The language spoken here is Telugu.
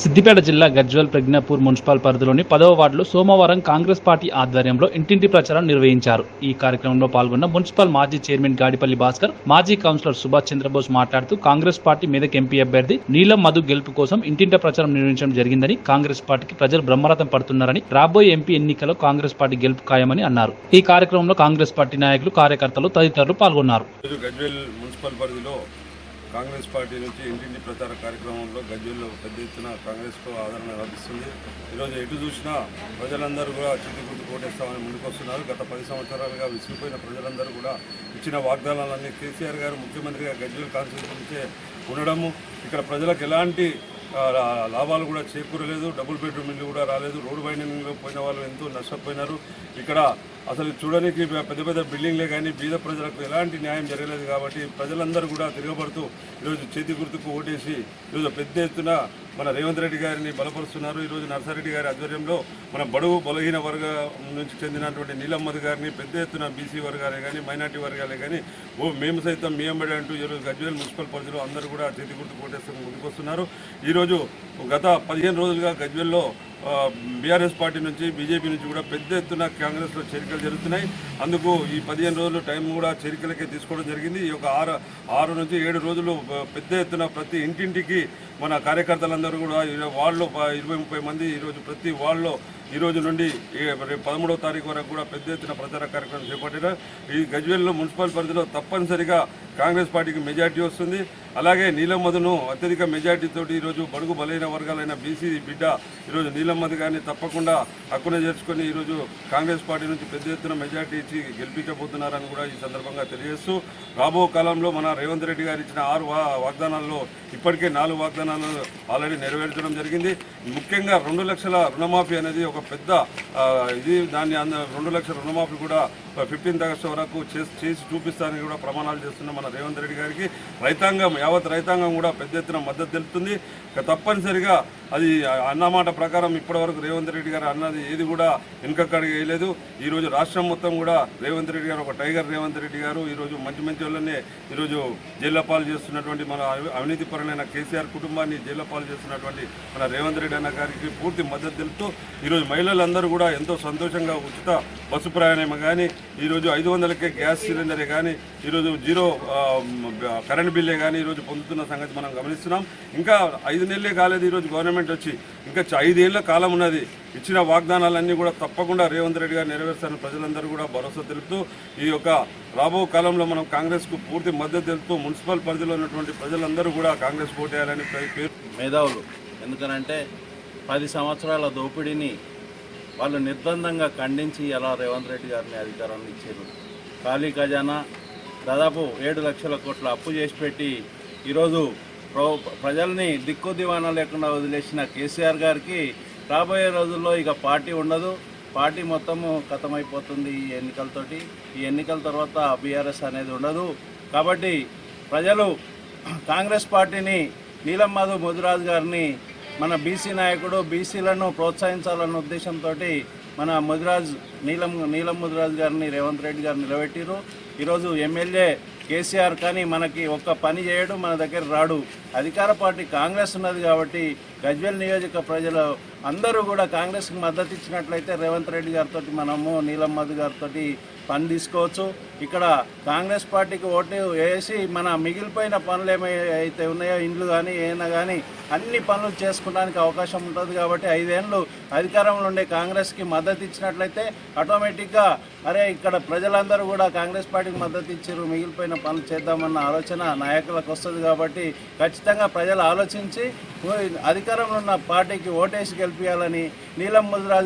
సిద్దిపేట జిల్లా గజ్వల్ ప్రజ్ఞాపూర్ మున్సిపల్ పరిధిలోని పదవ వార్డులో సోమవారం కాంగ్రెస్ పార్టీ ఆధ్వర్యంలో ఇంటింటి ప్రచారం నిర్వహించారు. ఈ కార్యక్రమంలో పాల్గొన్న మున్సిపల్ మాజీ చైర్మన్ గాడిపల్లి భాస్కర్ మాజీ కౌన్సిలర్ సుభాష్ చంద్రబోస్ మాట్లాడుతూ కాంగ్రెస్ పార్టీ మీదకి ఎంపీ అభ్యర్థి నీలం మధు గెలుపు కోసం ఇంటింటి ప్రచారం నిర్వహించడం జరిగిందని కాంగ్రెస్ పార్టీకి ప్రజలు బ్రహ్మరథం పడుతున్నారని రాబోయే ఎంపీ ఎన్నికల్లో కాంగ్రెస్ పార్టీ గెలుపు ఖాయమని అన్నారు. ఈ కార్యక్రమంలో కాంగ్రెస్ పార్టీ నాయకులు కార్యకర్తలు తదితరులు పాల్గొన్నారు. కాంగ్రెస్ పార్టీ నుంచి ఇంటింటి ప్రచార కార్యక్రమంలో గజ్వేల్లో పెద్ద ఎత్తున కాంగ్రెస్కు ఆదరణ లభిస్తుంది. ఈరోజు ఎటు చూసినా ప్రజలందరూ కూడా చిట్టి గుర్తు కోటేస్తామని ముందుకొస్తున్నారు గత పది సంవత్సరాలుగా విసిగిపోయిన ప్రజలందరూ కూడా ఇచ్చిన వాగ్దానాలన్నీ కేసీఆర్ గారు ముఖ్యమంత్రిగా గజ్వేల్ కాన్స్టిట్యూన్సీ నుంచే ఉండడము ఇక్కడ ప్రజలకు ఎలాంటి లాభాలు కూడా చేకూరలేదు డబుల్ బెడ్రూమ్ ఇల్లు కూడా రాలేదు రోడ్డు బైండింగ్లో పోయిన వాళ్ళు ఎంతో నష్టపోయినారు. ఇక్కడ అసలు చూడడానికి పెద్ద పెద్ద బిల్డింగ్లే కానీ బీద ప్రజలకు ఎలాంటి న్యాయం జరగలేదు కాబట్టి ప్రజలందరూ కూడా తిరగబడుతూ ఈరోజు చేతి గుర్తుకు ఓటేసి ఈరోజు పెద్ద ఎత్తున మన రేవంత్ రెడ్డి గారిని బలపరుస్తున్నారు. ఈరోజు నర్సారెడ్డి గారి ఆధ్వర్యంలో మన బడుగు బలహీన వర్గ నుంచి చెందినటువంటి నీలమ్మద్ గారిని పెద్ద ఎత్తున బీసీ వర్గాలే కానీ మైనార్టీ వర్గాలే కానీ ఓ మేము సైతం మీ అంబడి అంటూ ఈరోజు గజ్వేల్ మున్సిపల్ పరిధిలో అందరూ కూడా చేతి గుర్తు కోటేస్తూ ముందుకొస్తున్నారు. ఈరోజు గత పదిహేను రోజులుగా గజ్వేల్లో బీఆర్ఎస్ పార్టీ నుంచి బీజేపీ నుంచి కూడా పెద్ద ఎత్తున కాంగ్రెస్లో చేరికలు జరుగుతున్నాయి. అందుకు ఈ పదిహేను రోజులు టైం కూడా చేరికలకే తీసుకోవడం జరిగింది. ఈ యొక్క ఆరు ఆరు నుంచి ఏడు రోజులు పెద్ద ఎత్తున ప్రతి ఇంటింటికి మన కార్యకర్తలందరూ కూడా వాళ్ళు ఇరవై ముప్పై మంది ఈరోజు ప్రతి వాళ్ళలో ఈ రోజు నుండి రేపు పదమూడవ తారీఖు వరకు కూడా పెద్ద ఎత్తున ప్రచార కార్యక్రమం చేపట్టిన ఈ గజ్వేల్లో మున్సిపల్ పరిధిలో తప్పనిసరిగా కాంగ్రెస్ పార్టీకి మెజార్టీ వస్తుంది. అలాగే నీలమ్మధును అత్యధిక మెజార్టీతో ఈరోజు బడుగు బలైన వర్గాలైన బీసీ బిడ్డ ఈరోజు నీలమ్మధు కానీ గారిని తప్పకుండా హక్కున చేర్చుకొని ఈరోజు కాంగ్రెస్ పార్టీ నుంచి పెద్ద ఎత్తున మెజార్టీ ఇచ్చి గెలిపించబోతున్నారని కూడా ఈ సందర్భంగా తెలియజేస్తూ రాబో కాలంలో మన రేవంత్ రెడ్డి గారు ఇచ్చిన ఆరు వాగ్దానాల్లో ఇప్పటికే నాలుగు వాగ్దానాలు ఆల్రెడీ నెరవేర్చడం జరిగింది. ముఖ్యంగా రెండు లక్షల రుణమాఫీ అనేది ఒక పెద్ద ఇది దాన్ని రెండు లక్షల రుణమాఫీ కూడా ఫిఫ్టీన్త్ ఆగస్టు వరకు చేసి చేసి చూపిస్తానని కూడా ప్రమాణాలు చేస్తున్న మన రేవంత్ రెడ్డి గారికి. రైతాంగం యావత్ రైతాంగం కూడా పెద్ద ఎత్తున మద్దతు తెలుపుతుంది. తప్పనిసరిగా అది అన్నమాట ప్రకారం ఇప్పటివరకు రేవంత్ రెడ్డి గారు అన్నది ఏది కూడా వెనుకక్కడికి వేయలేదు. ఈరోజు రాష్ట్రం మొత్తం కూడా రేవంత్ రెడ్డి గారు ఒక టైగర్ రేవంత్ రెడ్డి గారు ఈరోజు మంచి మంచి వాళ్ళనే ఈరోజు జైల్లో పాలు చేస్తున్నటువంటి మన అవినీతిపరులైన కేసీఆర్ కుటుంబాన్ని జైల్లో పాలు చేస్తున్నటువంటి మన రేవంత్ రెడ్డి అన్న గారికి పూర్తి మద్దతు తెలుపుతూ ఈరోజు మహిళలందరూ కూడా ఎంతో సంతోషంగా ఉచిత బస్సు ప్రయాణం కానీ ఈరోజు ఐదు వందలకే గ్యాస్ సిలిండరే కానీ ఈరోజు జీరో కరెంట్ బిల్లే కానీ ఈరోజు పొందుతున్న సంగతి మనం గమనిస్తున్నాం. ఇంకా ఐదు నెలలే కాలేదు ఈరోజు గవర్నమెంట్ వచ్చి. ఇంకా ఐదేళ్ళ కాలం ఉన్నది. ఇచ్చిన వాగ్దానాలన్నీ కూడా తప్పకుండా రేవంత్ రెడ్డి గారు నెరవేర్స్తారని ప్రజలందరూ కూడా భరోసా తెలుపుతూ ఈ యొక్క రాబో కాలంలో మనం కాంగ్రెస్కు పూర్తి మద్దతు తెలుపుతూ మున్సిపల్ పరిధిలో ఉన్నటువంటి ప్రజలందరూ కూడా కాంగ్రెస్ ఓటేయాలని పేరు మేధావులు. ఎందుకనంటే పది సంవత్సరాల దోపిడీని వాళ్ళు నిర్బంధంగా ఖండించి ఎలా రేవంత్ రెడ్డి గారిని అధికారాన్ని ఇచ్చారు. ఖాళీ ఖజానా దాదాపు ఏడు లక్షల కోట్ల అప్పు చేసి పెట్టి ఈరోజు ప్ర- ప్రజల్ని దిక్కు దివానా లేకుండా వదిలేసిన కేసీఆర్ గారికి రాబోయే రోజుల్లో ఇక పార్టీ ఉండదు. పార్టీ మొత్తము ఖతమైపోతుంది ఈ ఎన్నికలతోటి. ఈ ఎన్నికల తర్వాత బీఆర్ఎస్ అనేది ఉండదు. కాబట్టి ప్రజలు కాంగ్రెస్ పార్టీని నీలం మాధవ్ ముదిరాజు గారిని మన బీసీ నాయకుడు బీసీలను ప్రోత్సహించాలన్న ఉద్దేశంతో మన ముదిరాజ్ నీలం నీలం ముదిరాజ్ గారిని రేవంత్ రెడ్డి గారు నిలబెట్టిరు ఈరోజు ఎమ్మెల్యే కేసీఆర్ కానీ మనకి ఒక్క పని చేయడు మన దగ్గర రాడు. అధికార పార్టీ కాంగ్రెస్ ఉన్నది కాబట్టి గజ్వేల్ నియోజక ప్రజలు అందరూ కూడా కాంగ్రెస్కి మద్దతు ఇచ్చినట్లయితే రేవంత్ రెడ్డి గారితో మనము నీలం మధు గారితో పని తీసుకోవచ్చు. ఇక్కడ కాంగ్రెస్ పార్టీకి ఓటు వేసి మన మిగిలిపోయిన పనులు ఏమైతే ఉన్నాయో ఇండ్లు కానీ ఏమైనా కానీ అన్ని పనులు చేసుకోవడానికి అవకాశం ఉంటుంది కాబట్టి ఐదేళ్ళు అధికారంలో ఉండే కాంగ్రెస్కి మద్దతు ఇచ్చినట్లయితే ఆటోమేటిక్గా అరే ఇక్కడ ప్రజలందరూ కూడా కాంగ్రెస్ పార్టీకి మద్దతు ఇచ్చారు మిగిలిపోయిన పనులు చేద్దామన్న ఆలోచన నాయకులకు వస్తుంది కాబట్టి ఖచ్చితంగా ప్రజలు ఆలోచించి అధికారంలో ఉన్న పార్టీకి ఓటేసి గెలిపించాలని నీలం ముద్రాజు